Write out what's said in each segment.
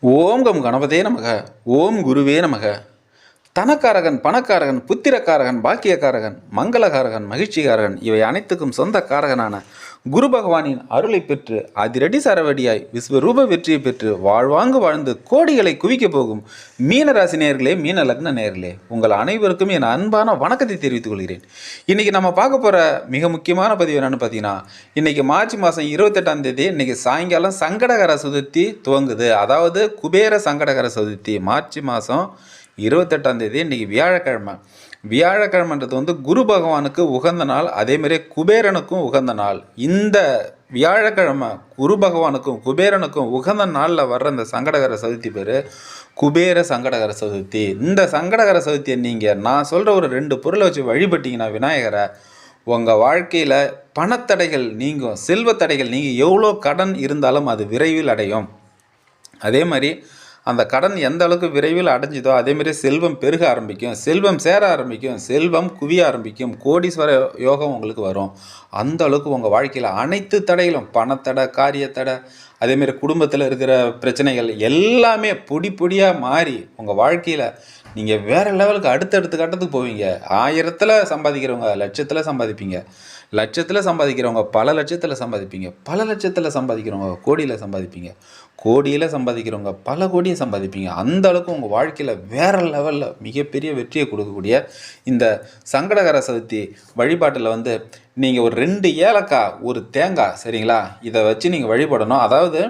ஓம் come கணபதே நமக. ஓம் குருவே நமக. தனக்காரகன் பணக்காரகன் புத்திரக்காரகன் பாக்கியக்காரகன் மங்களகாரகன் மகிழ்ச்சிகாரகன் இவை அனைத்துக்கும் சொந்த காரகனான குரு பகவானின் அருளை பெற்று அதிரடி சரவடியாய் விஸ்வரூப வெற்றியை பெற்று வாழ்வாங்கு வாழ்ந்து கோடிகளை குவிக்கப் போகும் மீன ராசி மீன லக்ன நேர்களே உங்கள் அனைவருக்கும் என் அன்பான வணக்கத்தை தெரிவித்துக் கொள்கிறேன். இன்னைக்கு நம்ம பார்க்க போகிற மிக முக்கியமான பதிவு என்னன்னு பார்த்தீங்கன்னா இன்னைக்கு மார்ச் மாதம் இருபத்தெட்டாம் தேதி இன்னைக்கு சாயங்காலம் சங்கடகர சதுர்த்தி துவங்குது. அதாவது குபேர சங்கடகர சதுர்த்தி மார்ச் மாதம் இருபத்தெட்டாம் தேதி இன்றைக்கி வியாழக்கிழமை. வியாழக்கிழமைன்றது வந்து குரு பகவானுக்கு உகந்த நாள் அதேமாரி குபேரனுக்கும் உகந்த நாள். இந்த வியாழக்கிழமை குரு பகவானுக்கும் குபேரனுக்கும் உகந்த நாளில் வர்ற இந்த சங்கடகர சதுர்த்தி பேர் குபேர சங்கடகர சதுர்த்தி. இந்த சங்கடகர சதுர்த்தியை நீங்கள் நான் சொல்கிற ஒரு ரெண்டு பொருளை வச்சு வழிபட்டிங்கன்னா விநாயகரை உங்கள் வாழ்க்கையில் பணத்தடைகள் நீங்கும் செல்வத்தடைகள் நீங்கள் எவ்வளோ கடன் இருந்தாலும் அது விரைவில் அடையும். அதே மாதிரி அந்த கடன் எந்த அளவுக்கு விரைவில் அடைஞ்சுதோ அதேமாரி செல்வம் பெருக ஆரம்பிக்கும் செல்வம் சேர ஆரம்பிக்கும் செல்வம் குவிய ஆரம்பிக்கும் கோடீஸ்வர யோகம் உங்களுக்கு வரும். அந்த அளவுக்கு உங்கள் வாழ்க்கையில் அனைத்து தடைகளும் பணத்தடை காரியத்தடை அதேமாரி குடும்பத்தில் இருக்கிற பிரச்சனைகள் எல்லாமே பொடி பொடியாக மாறி உங்கள் வாழ்க்கையில் நீங்கள் வேறு லெவலுக்கு அடுத்தடுத்த கட்டத்துக்கு போவீங்க. ஆயிரத்தில் சம்பாதிக்கிறவங்க லட்சத்தில் சம்பாதிப்பீங்க. லட்சத்தில் சம்பாதிக்கிறவங்க பல லட்சத்தில் சம்பாதிப்பீங்க. பல லட்சத்தில் சம்பாதிக்கிறவங்க கோடியில் சம்பாதிப்பீங்க. கோடியில் சம்பாதிக்கிறவங்க பல கோடியை சம்பாதிப்பீங்க. அந்த அளவுக்கு உங்கள் வாழ்க்கையில் வேறு லெவலில் மிகப்பெரிய வெற்றியை கொடுக்கக்கூடிய இந்த சங்கடகர சதுர்த்தி வழிபாட்டில் வந்து நீங்கள் ஒரு ரெண்டு ஏலக்காய் ஒரு தேங்காய் சரிங்களா? இதை வச்சு நீங்கள் வழிபடணும். அதாவது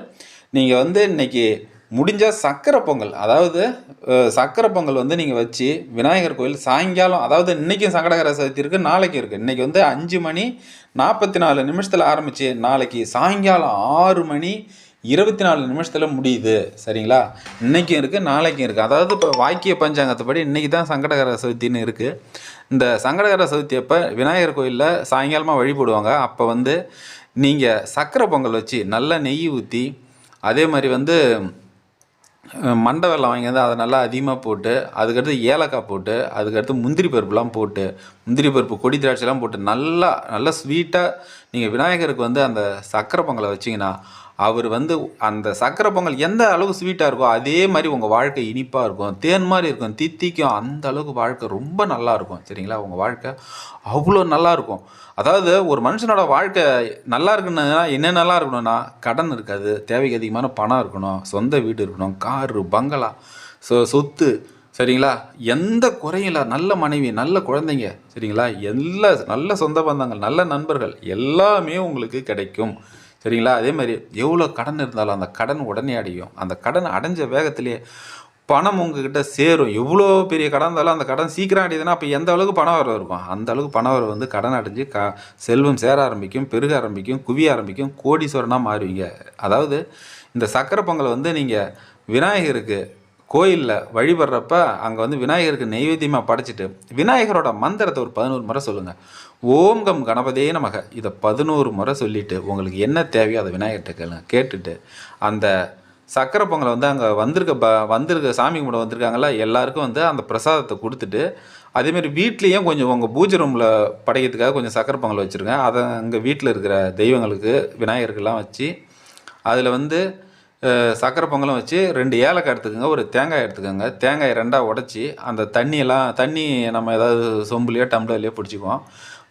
நீங்கள் வந்து இன்றைக்கி முடிஞ்சால் சக்கரை பொங்கல். அதாவது சக்கரை பொங்கல் வந்து நீங்கள் வச்சு விநாயகர் கோயில் சாயங்காலம் அதாவது இன்றைக்கும் சங்கடகர சதுர்த்தி இருக்குது நாளைக்கு இருக்குது இன்றைக்கி வந்து அஞ்சு மணி நாற்பத்தி நாலு நிமிஷத்தில் ஆரம்பிச்சு நாளைக்கு சாயங்காலம் ஆறு மணி இருபத்தி நாலு நிமிஷத்தில் முடியுது. சரிங்களா? இன்றைக்கும் இருக்குது நாளைக்கும் இருக்குது அதாவது இப்போ வாக்கிய பஞ்சாங்கத்தைப்படி இன்றைக்கி தான் சங்கடகர சதுர்த்தின்னு இருக்குது இந்த சங்கடகர சதுர்த்தி அப்போ விநாயகர் கோயிலில் சாயங்காலமாக வழிபடுவாங்க அப்போ வந்து நீங்கள் சக்கரை பொங்கல் வச்சு நல்லா நெய் ஊற்றி அதே மாதிரி வந்து மண்டை வெள்ளம் வாங்கி வந்து அதை நல்லா அதிகமாக போட்டு அதுக்கடுத்து ஏலக்காய் போட்டு அதுக்கடுத்து முந்திரி பருப்புலாம் போட்டு முந்திரி பருப்பு கொடி திராட்சைலாம் போட்டு நல்லா நல்லா ஸ்வீட்டாக நீங்கள் விநாயகருக்கு வந்து அந்த சக்கரை பொங்கலை வச்சிங்கன்னா அவர் வந்து அந்த சக்கரை பொங்கல் எந்த அளவுக்கு ஸ்வீட்டாக இருக்கோ அதே மாதிரி உங்கள் வாழ்க்கை இனிப்பாக இருக்கும். தேன் மாதிரி இருக்கும் தித்திக்கும். அந்த அளவுக்கு வாழ்க்கை ரொம்ப நல்லா இருக்கும். சரிங்களா? உங்கள் வாழ்க்கை அவ்வளோ நல்லாயிருக்கும் அதாவது ஒரு மனுஷனோட வாழ்க்கை நல்லா இருக்குன்னா என்ன நல்லா இருக்கணும்னா கடன் இருக்காது தேவைக்கு அதிகமான பணம் இருக்கணும் சொந்த வீடு இருக்கணும் காரு பங்களா சொ சொத்து சரிங்களா? எந்த குறையும் இல்லை நல்ல மனைவி நல்ல குழந்தைங்க சரிங்களா? எல்லா நல்ல சொந்த பந்தங்கள் நல்ல நண்பர்கள் எல்லாமே உங்களுக்கு கிடைக்கும். சரிங்களா? அதே மாதிரி எவ்வளோ கடன் இருந்தாலும் அந்த கடன் உடனே அடையும். அந்த கடன் அடைஞ்ச வேகத்திலேயே பணம் உங்ககிட்ட சேரும். எவ்வளோ பெரிய கடன் இருந்தாலும் அந்த கடன் சீக்கிரம் அடையுதுன்னா அப்போ எந்த அளவுக்கு பணம் வர இருக்கும்? அந்த அளவுக்கு பணம் வர வந்து கடன் அடைஞ்சு க செல்வம் சேர ஆரம்பிக்கும் பெருக ஆரம்பிக்கும் குவிய ஆரம்பிக்கும் கோடீஸ்வரனாக மாறுவீங்க. அதாவது இந்த சக்கரை பொங்கல் வந்து நீங்கள் விநாயகருக்கு கோயிலில் வழிபடுறப்ப அங்கே வந்து விநாயகருக்கு நெய்வேத்தியமாக படைச்சிட்டு விநாயகரோட மந்திரத்தை ஒரு பதினோரு முறை சொல்லுங்கள் ஓம் கம் கணபதே நமக. இதை பதினோரு முறை சொல்லிவிட்டு உங்களுக்கு என்ன தேவையோ அதை விநாயகர்கிட்ட கேளுங்க. கேட்டுட்டு அந்த சக்கரை பொங்கலை வந்து அங்கே வந்திருக்க ப வந்திருக்க சாமி கும்பிட வந்திருக்காங்களா எல்லாருக்கும் வந்து அந்த பிரசாதத்தை கொடுத்துட்டு அதேமாரி வீட்லேயும் கொஞ்சம் உங்கள் பூஜை ரூமில் படைக்கிறதுக்காக கொஞ்சம் சக்கரை பொங்கல் வச்சுருங்க. அதை அங்கே வீட்டில் இருக்கிற தெய்வங்களுக்கு விநாயகருக்கெல்லாம் வச்சு அதில் வந்து சக்கரை பொங்கலும் வச்சு ரெண்டு ஏலக்காய் எடுத்துக்கோங்க ஒரு தேங்காய் எடுத்துக்கோங்க. தேங்காயை ரெண்டாக உடச்சி அந்த தண்ணியெல்லாம் தண்ணி நம்ம ஏதாவது சொம்புலையோ டம்ளர்லையோ பிடிச்சிக்குவோம்.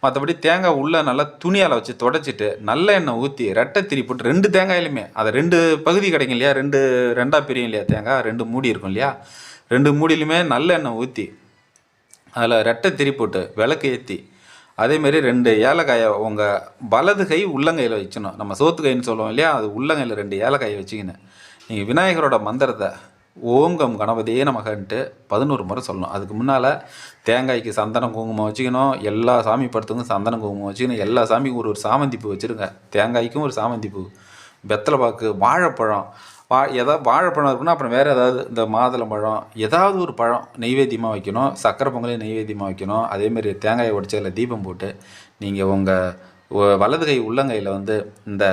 மற்றபடி தேங்காய் உள்ளே நல்லா துணியால் வச்சு தொடச்சிட்டு நல்ல எண்ணெய் ஊற்றி ரெட்டை திரி போட்டு ரெண்டு தேங்காயிலுமே அதை ரெண்டு பகுதி கிடைக்கும் இல்லையா ரெண்டு ரெண்டாக பிரியும் இல்லையா தேங்காய் ரெண்டு மூடி இருக்கும் இல்லையா ரெண்டு மூடியிலுமே நல்ல எண்ணெய் ஊற்றி அதில் ரெட்டை திரி போட்டு விளக்கு ஏற்றி அதேமாரி ரெண்டு ஏலக்காயை உங்கள் வலது கை உள்ளங்கையில் வச்சுக்கணும். நம்ம சோத்து கைன்னு சொல்லுவோம் இல்லையா அது உள்ளங்கையில் ரெண்டு ஏலக்காயை வச்சுக்கின்னு. நீங்கள் விநாயகரோட மந்திரத்தை ஓங்கம் கணபதியே நமகன்ட்டு பதினோரு முறை சொல்லணும். அதுக்கு முன்னால் தேங்காய்க்கு சந்தனம் குங்குமம் வச்சுக்கணும். எல்லா சாமி படத்துக்கும் சந்தனம் குங்குமம் வச்சுக்கணும். எல்லா சாமிக்கும் ஒரு ஒரு சாமந்தி பூ வச்சுருங்க. தேங்காய்க்கும் ஒரு சாமந்தி பூ வெத்தலை பாக்கு வாழைப்பழம். வா ஏதாவது வாழைப்பழம் இருக்குன்னா அப்புறம் வேறு ஏதாவது இந்த மாதுளம்பழம் ஏதாவது ஒரு பழம் நெய்வேத்தியமாக வைக்கணும். சக்கரை பொங்கலையும் நெய்வேத்தியமாக வைக்கணும். அதேமாரி தேங்காயை உடச்சதில் தீபம் போட்டு நீங்கள் உங்கள் வலது கை உள்ளங்கையில் வந்து இந்த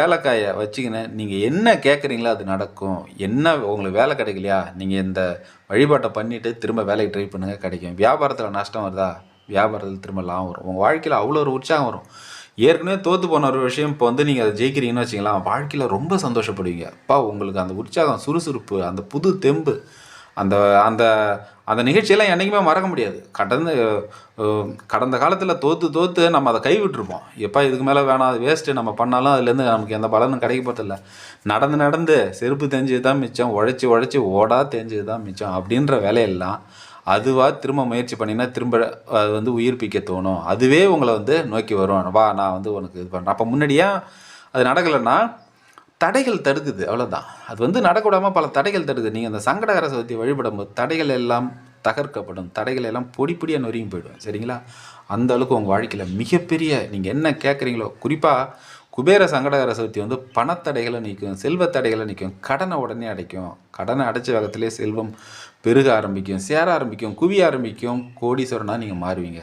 ஏலக்காயை வச்சுக்கின்னு நீங்கள் என்ன கேட்குறீங்களோ அது நடக்கும். என்ன உங்களுக்கு வேலை கிடைக்கலையா? நீங்கள் இந்த வழிபாட்டை பண்ணிவிட்டு திரும்ப வேலைக்கு ட்ரை பண்ணுங்கள் கிடைக்கும். வியாபாரத்தில் நஷ்டம் வருதா? வியாபாரத்தில் திரும்ப லாபம் வரும். உங்கள் வாழ்க்கையில் அவ்வளோ ஒரு உற்சாகம் வரும். ஏற்கனவே தோற்று போன ஒரு விஷயம் இப்போ வந்து நீங்கள் அதை ஜெயிக்கிறீங்கன்னு வச்சிங்களா வாழ்க்கையில் ரொம்ப சந்தோஷப்படுவீங்க. அப்பா உங்களுக்கு அந்த உற்சாகம் சுறுசுறுப்பு அந்த புது தெம்பு அந்த அந்த அந்த நிகழ்ச்சியெல்லாம் என்றைக்குமே மறக்க முடியாது. கடந்த கடந்த காலத்தில் தோற்று தோற்று நம்ம அதை கைவிட்டுருப்போம். எப்போ இதுக்கு மேலே வேணாம் அது வேஸ்ட்டு நம்ம பண்ணாலும் அதுலேருந்து நமக்கு எந்த பலனும் கிடைக்க போகிறதில்ல நடந்து நடந்து செருப்பு தெரிஞ்சது தான் மிச்சம் உழைச்சி உழைச்சி ஓடா தெரிஞ்சது தான் மிச்சம் அப்படின்ற வேலையெல்லாம் அதுவாக திரும்ப முயற்சி பண்ணினா திரும்ப அது வந்து உயிர்ப்பிக்க தோணும். அதுவே உங்களை வந்து நோக்கி வரும். வா நான் வந்து உனக்கு இது பண்ணுறேன் அப்போ முன்னாடியே அது நடக்கலைன்னா தடைகள் தடுக்குது அவ்வளோதான் அது வந்து நடக்கூடாமல் பல தடைகள் தடுக்குது. நீங்கள் அந்த சங்கடகர சதுர்த்தி வழிபடும்போது தடைகள் எல்லாம் தகர்க்கப்படும். தடைகள் எல்லாம் பொடி பொடியாக நொறுங்கி போயிடும். சரிங்களா? அந்த அளவுக்கு உங்கள் வாழ்க்கையில் மிகப்பெரிய நீங்கள் என்ன கேட்குறீங்களோ குறிப்பாக குபேர சங்கடகர சதுர்த்தி வந்து பணத்தடைகளை நிற்கும் செல்வத் தடைகளை கடனை உடனே அடைக்கும். கடனை அடைச்ச வேகத்திலே செல்வம் பெருக ஆரம்பிக்கும் சேர ஆரம்பிக்கும் குவிய ஆரம்பிக்கும் கோடீஸ்வரனாக நீங்கள் மாறுவீங்க.